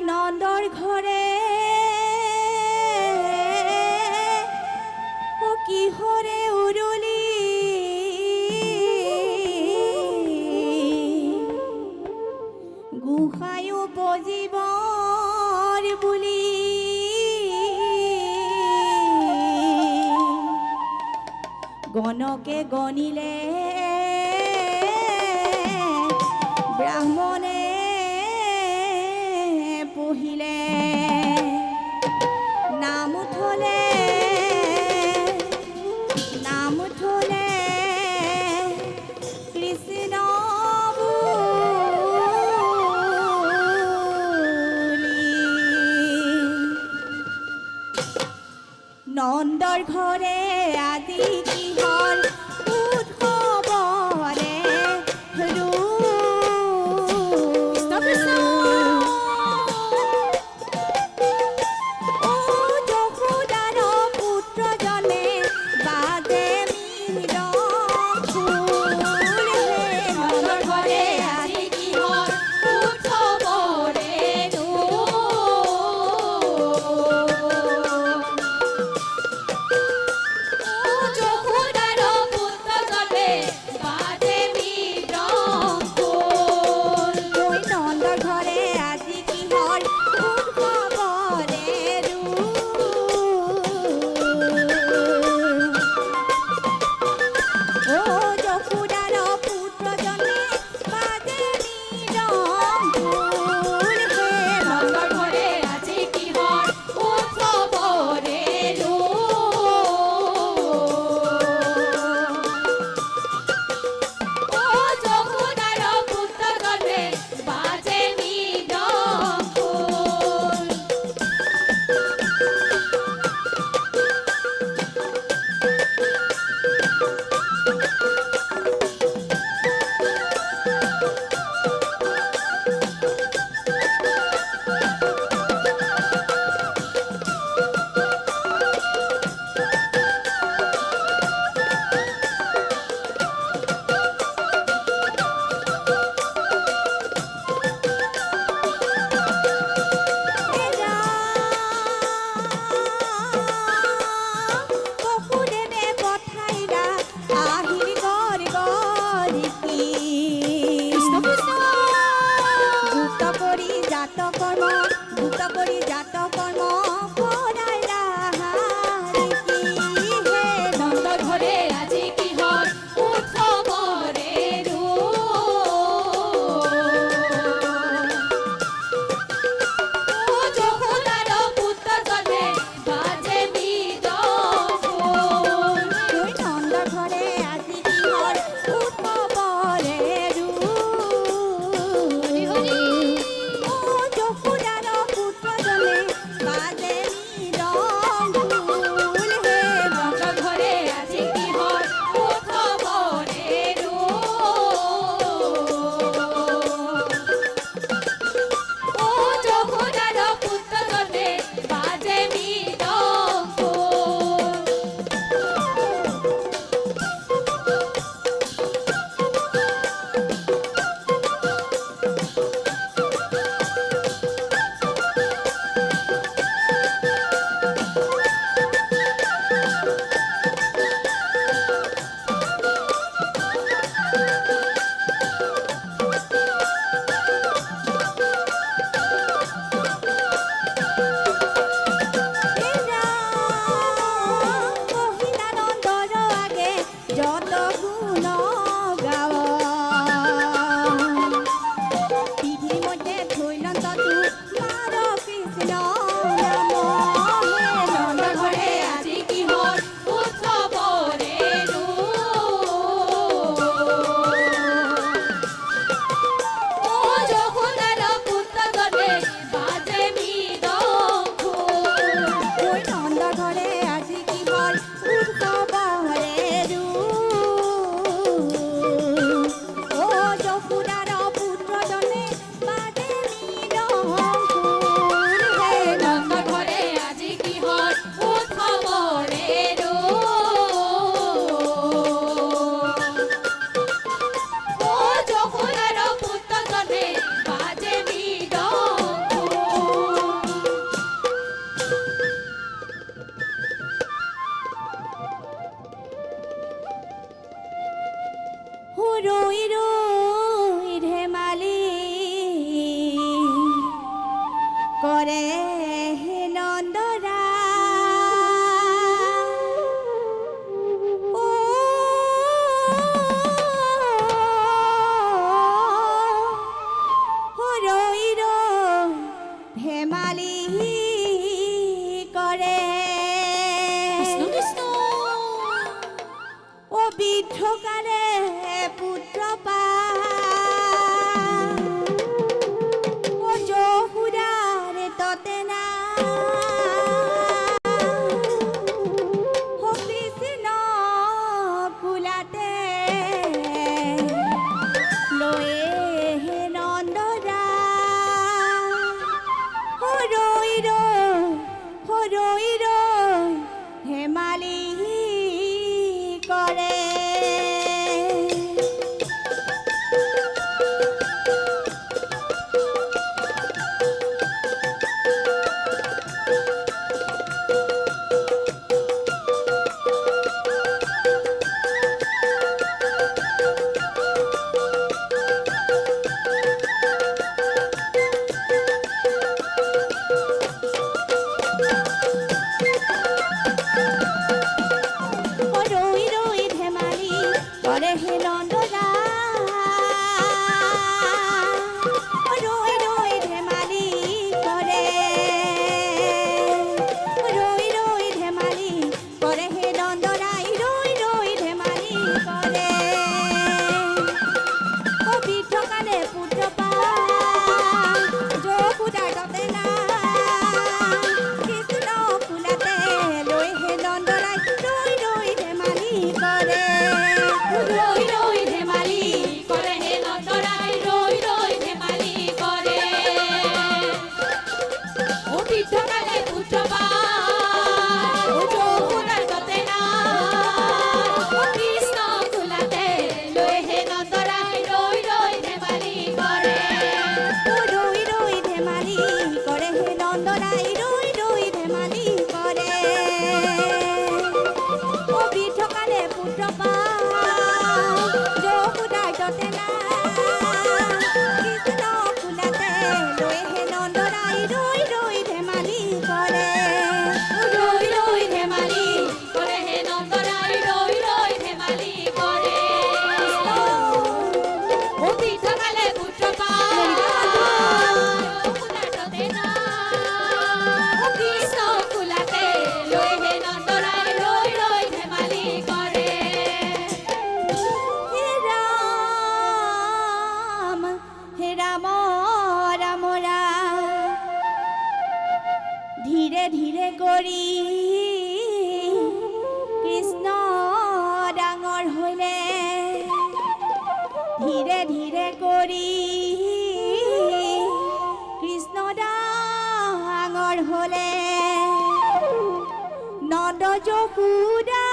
নন্দর ঘরে। ও কি হরে উরুলি। গুহায়ু বজিবর বুলি। গণকে গণিলে নাম ধুলে কৃষ্ণ নন্দর ঘরে ধেমালি করে। ও বৃদ্ধকালে যমুনা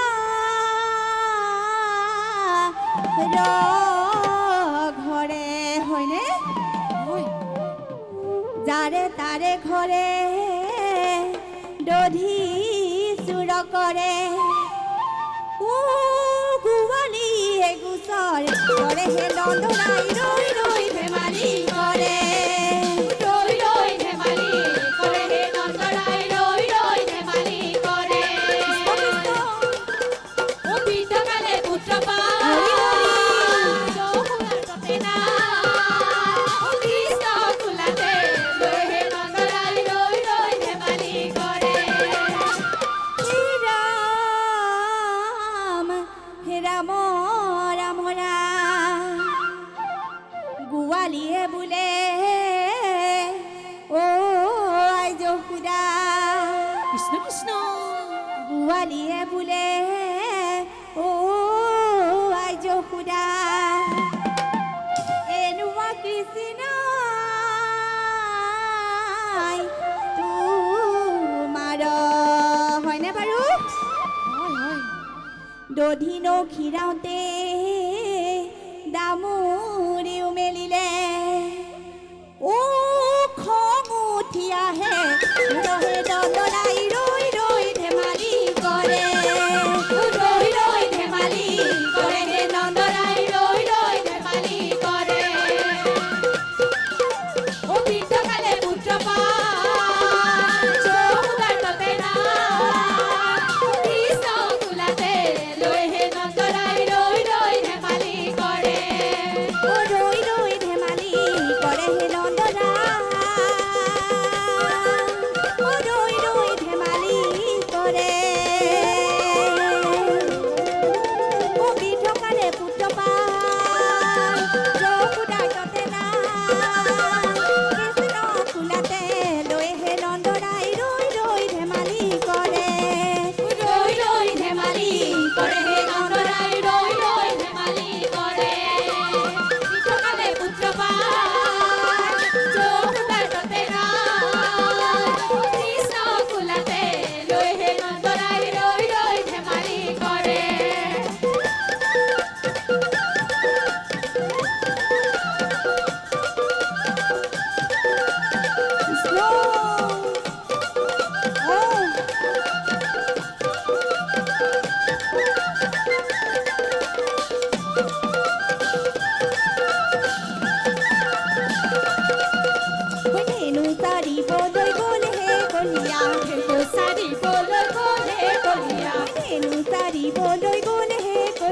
র ঘরে হইনে যারে তারে ঘরে দধি চুৰ কৰে ও গুৱালী এগুচৰ কৰে হে নন্দনাই ৰৈ ৰৈ দধিন ক্ষীরাতে দামো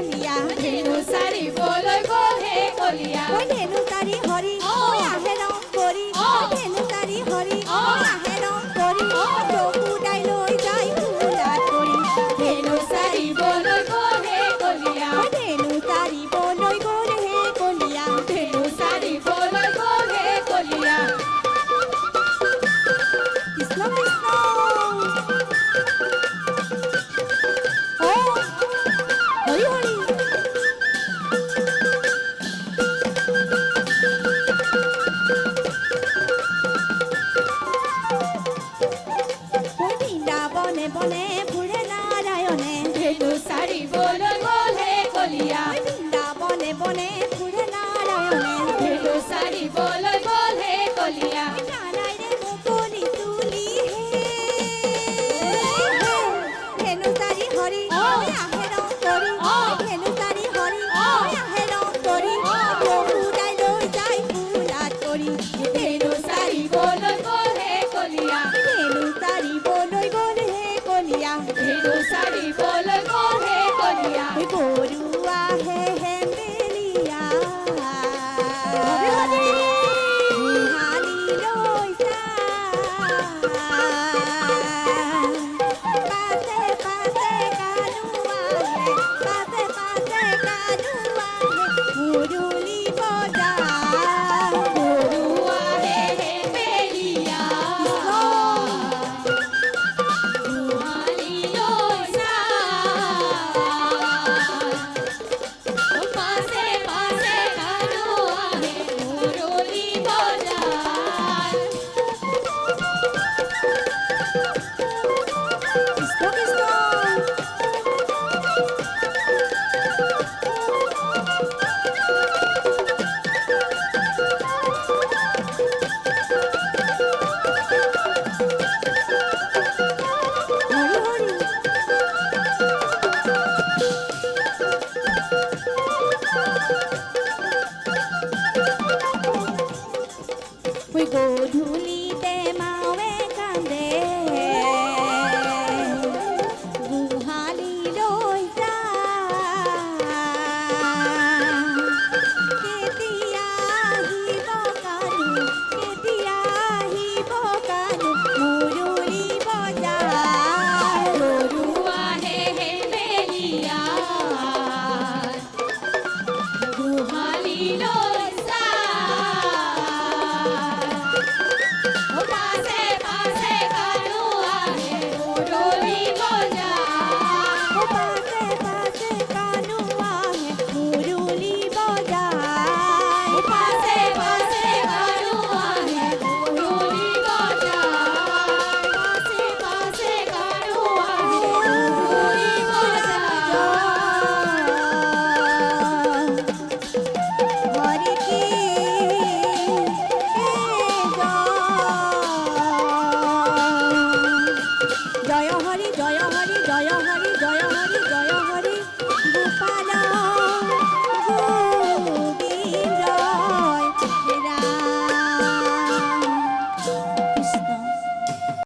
হে কলিয়া ধেনু সারি